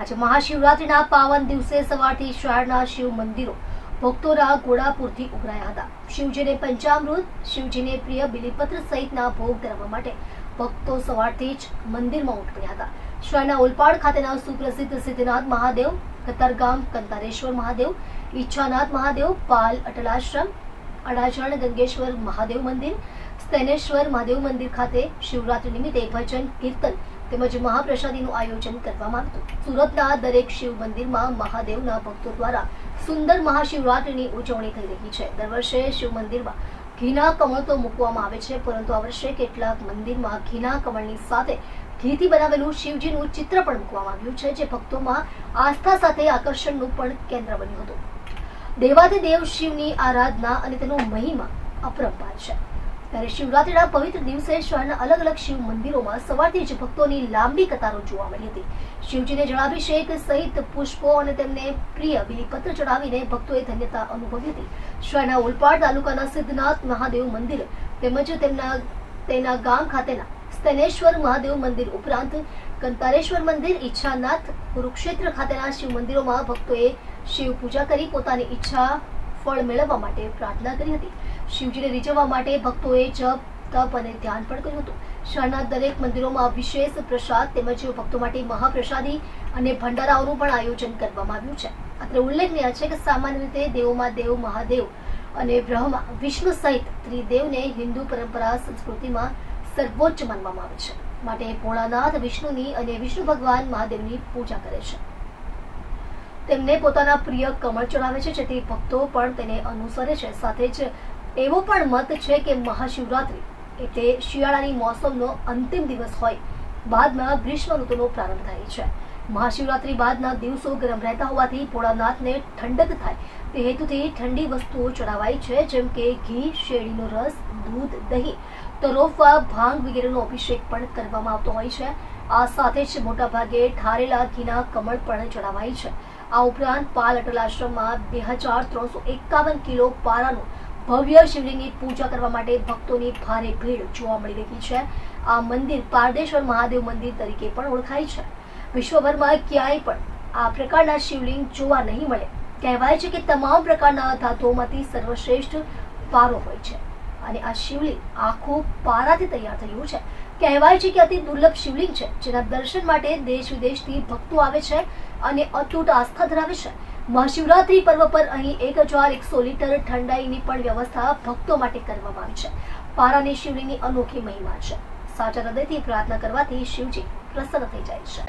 આજે મહાશિવરાત્રીના પાવન દિવસે સવારથી શહેરના શિવ મંદિરો ભક્તોના ઘોડાપુરથી ઉઘરાયા હતા. શિવજીને પંચામૃત, શિવજીને પ્રિય બિલીપત્ર સહિતના ભોગ ધરવા માટે ભક્તો સવારથી જ મંદિરમાં ઉમટ્યા હતા. શહેરના ઓલપાડ ખાતેના સુપ્રસિદ્ધ સિદ્ધનાથ મહાદેવ, કતારગામ, કંતારેશ્વર મહાદેવ, ઈચ્છાનાથ મહાદેવ, પાલ અટલાશ્રમ, અડાજણ, ગંગેશ્વર મહાદેવ મંદિર, સ્તનેશ્વર મહાદેવ મંદિર ખાતે શિવરાત્રી નિમિત્તે ભજન, કીર્તન તેમજ મહાપ્રસાદીનું આયોજન કરવામાં આવ્યું સુરતના દરેક શિવ મંદિરમાં મહાદેવના ભક્તો દ્વારા સુંદર મહાશિવરાત્રીની ઉજવણી થઈ રહી છે. દર વર્ષે શિવ મંદિરમાં ઘીના કમળ તો મૂકવામાં આવે છે, પરંતુ આ વર્ષે કેટલાક મંદિરમાં ઘીના કમળની સાથે ઘીથી બનાવેલું શિવજીનું ચિત્ર પણ મૂકવામાં આવ્યું છે, જે ભક્તોમાં આસ્થા સાથે આકર્ષણનું પણ કેન્દ્ર બન્યું હતું. દેવાધિદેવ શિવની આરાધના અને તેનો મહિમા અપરંપાર છે. ત્યારે શિવરાત્રીના પવિત્ર દિવસે શહેરના અલગ અલગ શિવ મંદિરોમાં સવારથી જ ભક્તોની લાંબી કતારો જોવા મળી હતી. શિવજીને જળાભિષેક સહિત પુષ્પો અને તેમને પ્રિય બિલીપત્ર ચડાવીને ભક્તોએ ધન્યતા અનુભવી હતી. શહેરના ઓલપાડ તાલુકાના સિદ્ધનાથ મહાદેવ મંદિર તેમજ તેમના તેના ગામ ખાતેના સ્તનેશ્વર મહાદેવ મંદિર ઉપરાંત કંતારેશ્વર મંદિર, ઈચ્છાનાથ કુરુક્ષેત્ર ખાતેના શિવ મંદિરોમાં ભક્તોએ શિવ પૂજા કરી પોતાની ઈચ્છા ફળ મેળવવા માટે પ્રાર્થના કરી હતી. શિવજીને રીઝવવા માટે ભક્તોએ જપ, તપ અને ધ્યાન પણ કર્યું હતું. શહેરના દરેક મંદિરોમાં વિશેષ પ્રસાદ તેમજ ભક્તો માટે મહાપ્રસાદી અને ભંડારાઓનું પણ આયોજન કરવામાં આવ્યું છે. અત્રે ઉલ્લેખનીય છે કે સામાન્ય રીતે દેવોમાં દેવ, મહાદેવ અને બ્રહ્મા, વિષ્ણુ સહિત ત્રિદેવને હિન્દુ પરંપરા સંસ્કૃતિમાં સર્વોચ્ચ માનવામાં આવે છે. માટે ભોળાનાથ, વિષ્ણુની અને વિષ્ણુ ભગવાન મહાદેવની પૂજા કરે છે. તેમને પોતાના પ્રિય કમળ ચડાવે છે, જેથી ભક્તો પણ તેને અનુસરે છે. સાથે જ એવો પણ મત છે કે મહાશિવરાત્રિ એટલે શિયાળાની મોસમનો અંતિમ દિવસ હોય. બાદમાં ગ્રીષ્મ ઋતુનો પ્રારંભ થાય છે. મહાશિવરાત્રિ બાદના દિવસો ગરમ રહેતા હોવાથી ભોળાનાથને ઠંડક થાય. તે હેતુથી ઠંડી વસ્તુઓ ચડાવાય છે, જેમ કે ઘી, શેરડીનો રસ, દૂધ, દહીં. તરોફા ભાંગ વગેરેનો અભિષેક પણ કરવામાં આવતો હોય છે. આ સાથે જ મોટાભાગે ઠારેલા ઘીના કમળ પણ ચડાવાય છે. આ ઉપરાંત પાલ અટલ આશ્રમમાં બે હજાર ત્રણસો એકાવન કિલો પારાનું ભવ્ય શિવલિંગની પૂજા કરવા માટે ભક્તોની ભારે ભીડ જોવા મળી રહી છે. આ મંદિર પારદેશ્વર મહાદેવ મંદિર તરીકે પણ ઓળખાય છે. વિશ્વભરમાં ક્યાંય પણ આ પ્રકારના શિવલિંગ જોવા નહીં મળે. કહેવાય છે કે તમામ પ્રકારના ધાતુઓમાંથી સર્વશ્રેષ્ઠ પારો હોય છે. અને આ શિવલિંગ આખું પારાથી તૈયાર થયું છે. કહેવાય છે કે અતિ દુર્લભ શિવલિંગ છે, જેના દર્શન માટે દેશ વિદેશથી ભક્તો આવે છે અને અતૂટ આસ્થા ધરાવે છે. મહાશિવરાત્રી પર્વ પર અહીં એક હજાર એકસો લીટર ઠંડાઈની પણ વ્યવસ્થા ભક્તો માટે કરવામાં આવી છે. પારાની શિવલિંગની અનોખી મહિમા છે. સાચા હૃદયથી પ્રાર્થના કરવાથી શિવજી પ્રસન્ન થઈ જાય છે.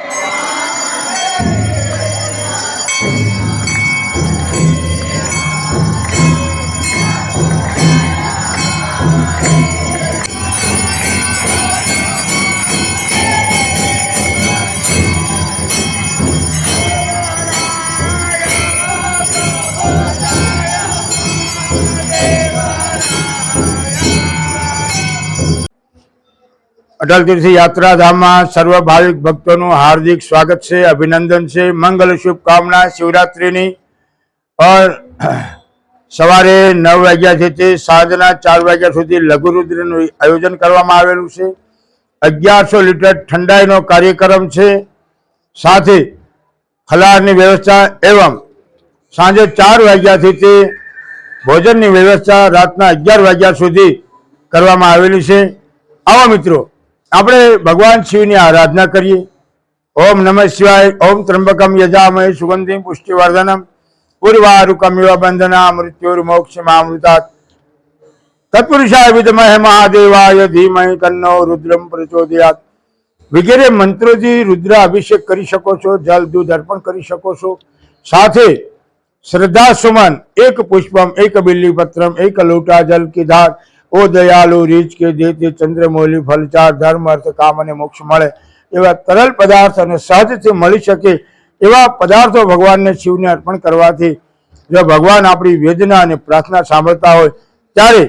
અટલ તીર્થ યાત્રાધામમાં સર્વ ભાવિક ભક્તોનું હાર્દિક સ્વાગત છે, અભિનંદન છે. મંગલ શુભકામના શિવરાત્રિની. પણ સવારે નવ વાગ્યાથી તે સાંજના ચાર વાગ્યા સુધી લઘુરુદ્રનું આયોજન કરવામાં આવેલું છે. અગિયારસો લીટર ઠંડાઈનો કાર્યક્રમ છે. સાથે ફલાહારની વ્યવસ્થા એવમ સાંજે ચાર વાગ્યાથી તે ભોજનની વ્યવસ્થા રાતના અગિયાર વાગ્યા સુધી કરવામાં આવેલી છે. આવા મિત્રો આપણે ભગવાન શિવની આરાધના કરીએ. ઓમ નમઃ શિવાય, ઓમ ત્રંબકમ યજામય સુગંધિમ પુષ્ટિવર્ધનમ, પૂર્વારુકમ યુવા બંધના મૃત્યુર્મોક્ષમામૃતાત તત્પુરુષાય વિદમય મહાદેવાય ધીમય તન્નો રુદ્રમ પ્રચોદયાત. વગેરે મંત્રોથી રુદ્ર અભિષેક કરી શકો છો, જલ દૂધ અર્પણ કરી શકો છો. સાથે શ્રદ્ધા સુમન એક પુષ્પમ, એક બિલ્લી પત્રમ એક લોટા જલ કી ધાર ઓ દયાલુ રીચ કે દેતે ચંદ્રમૌલી ફલચાર ધર્મ, અર્થ, કામ અને મોક્ષ મળે એવા તરલ પદાર્થ અને સહજથી મળી શકે એવા પદાર્થો ભગવાનને શિવને અર્પણ કરવાથી જો ભગવાન આપણી વેદના અને પ્રાર્થના સાંભળતા હોય, ત્યારે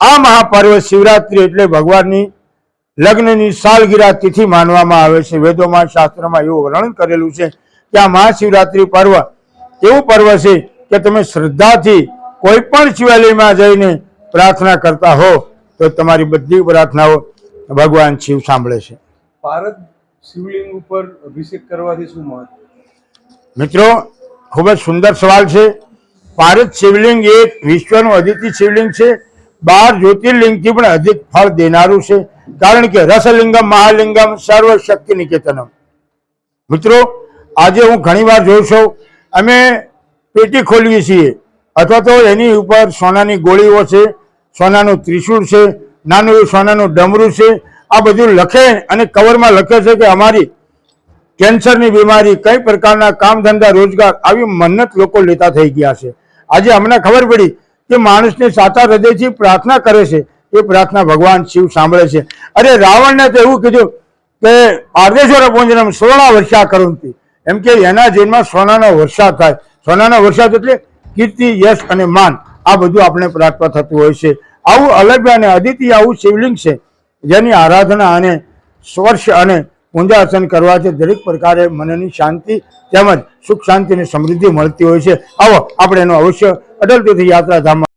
આ મહાપર્વ શિવરાત્રિ એટલે ભગવાનની લગ્નની સાલગીરા તિથિ માનવામાં આવે છે. વેદોમાં, શાસ્ત્રમાં એવું વર્ણન કરેલું છે કે આ મહાશિવરાત્રિ પર્વ એવું પર્વ છે કે તમે શ્રદ્ધાથી કોઈ પણ શિવાલયમાં જઈને પ્રાર્થના કરતા હો તો તમારી બધી પ્રાર્થનાઓ ભગવાન શિવ સાંભળે છે. ભારત શિવલિંગ ઉપર અભિષેક કરવાથી શું મહત્વ? મિત્રો ખૂબ જ સુંદર સવાલ છે. ભારત શિવલિંગ એક વિશ્વનું અદિતિ શિવલિંગ છે. બાર જ્યોતિર્લિંગથી પણ અધિક ફળ દેનારું છે. કારણ કે રસલિંગમ મહાલિંગમ સર્વ શક્તિ નિકેતનમ મિત્રો આજે હું ઘણીવાર જોઉં છું અમે પેટી ખોલીએ છીએ અથવા તો એની ઉપર સોનાની ગોળીઓ છે સોનાનું ત્રિશૂળ છે, નાનું એવું સોનાનું ડમરું છે. આ બધું લખે અને કવરમાં લખે છે કે અમારી કેન્સરની બીમારી કઈ પ્રકારના કામ ધંધા રોજગાર આવી મન્નત લોકો લેતા થઈ ગયા છે. આજે અમને ખબર પડી કે માણસને સાચા હૃદયથી પ્રાર્થના કરે છે. એ પ્રાર્થના ભગવાન શિવ સાંભળે છે. અરે રાવણને તો એવું કીધું કે આર્દેશ્વર પૂંજનમ સોના વર્ષા કરંતી એમ કે એના જીવનમાં સોનાનો વર્ષા થાય. સોનાનો વર્ષા એટલે કીર્તિ, યશ અને માન. આ બધું આપણે પ્રાપ્ત થતું હોય છે. આવું અલગ અને અદિતિ આવું શિવલિંગ છે, જેની આરાધના અને સ્પર્શ અને પૂંજાસન કરવાથી દરેક પ્રકારે મનની શાંતિ તેમજ સુખ શાંતિ અને સમૃદ્ધિ મળતી હોય છે. આવો આપણે એનો અવશ્ય અટલથી યાત્રા ધામમાં